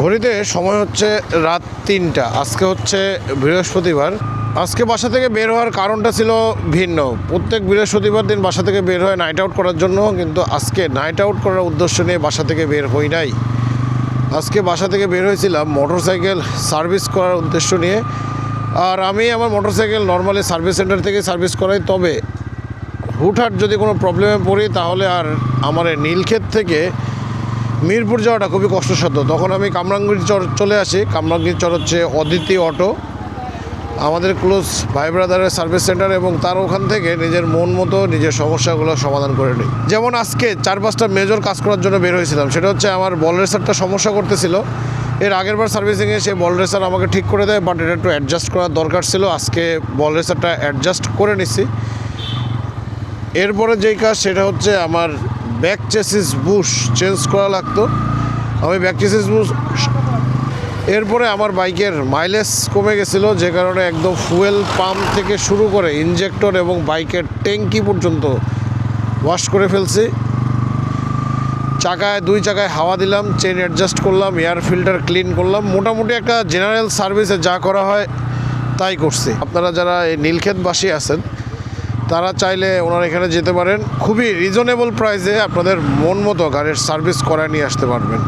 ঘড়িতে সময় হচ্ছে রাত তিনটা। আজকে হচ্ছে বৃহস্পতিবার। আজকে বাসা থেকে বের হওয়ার কারণটা ছিল ভিন্ন। প্রত্যেক বৃহস্পতিবার দিন বাসা থেকে বের হয় নাইট আউট করার জন্য, কিন্তু আজকে নাইট আউট করার উদ্দেশ্য নিয়ে বাসা থেকে বের হই নাই। আজকে বাসা থেকে বের হয়েছিলাম মোটরসাইকেল সার্ভিস করার উদ্দেশ্য নিয়ে। আর আমি আমার মোটরসাইকেল নর্মালি সার্ভিস সেন্টার থেকে সার্ভিস করাই, তবে হুটহাট যদি কোনো প্রবলেমে পড়ি, তাহলে আর আমার নীলক্ষেত থেকে মিরপুর যাওয়াটা খুবই কষ্টসাধ্য। তখন আমি কামরাঙ্গীর চর চলে আসি। কামরাঙ্গীর চর হচ্ছে অদিতি অটো। আমাদের ক্লোজ ভাই ব্রাদারের সার্ভিস সেন্টার এবং তার ওখান থেকে নিজের মন মতো নিজের সমস্যাগুলো সমাধান করে নিই। যেমন আজকে চার পাঁচটা মেজর কাজ করার জন্য বের হয়েছিলাম। সেটা হচ্ছে আমার বল রেসারটা সমস্যা করতেছিল। এর আগের বার সার্ভিসিংয়ে সে বল রেসার আমাকে ঠিক করে দেয় বাট এটা একটু অ্যাডজাস্ট করার দরকার ছিল। আজকে বল রেসারটা অ্যাডজাস্ট করে নিছি। এরপরে যেই কাজ, সেটা হচ্ছে আমার ব্যাক চেসিস বুশ চেঞ্জ করা লাগতো। আমি ব্যাক চেসিস বুশ এরপরে আমার বাইকের মাইলেজ কমে গেছিল, যে কারণে একদম ফুয়েল পাম্প থেকে শুরু করে ইনজেক্টর এবং বাইকের ট্যাঙ্কি পর্যন্ত ওয়াশ করে ফেলছি। চাকায় দুই চাকায় হাওয়া দিলাম চেন অ্যাডজাস্ট করলাম, এয়ার ফিল্টার ক্লিন করলাম। মোটামুটি একটা জেনারেল সার্ভিসে যা করা হয় তাই করছি। আপনারা যারা এই নীলক্ষেতবাসী আছেন তারা চাইলে ওনার এখানে যেতে পারেন। খুবই রিজনেবল প্রাইসে আপনাদের মন মতো গাড়ির সার্ভিস করায় নিয়ে আসতে পারবেন।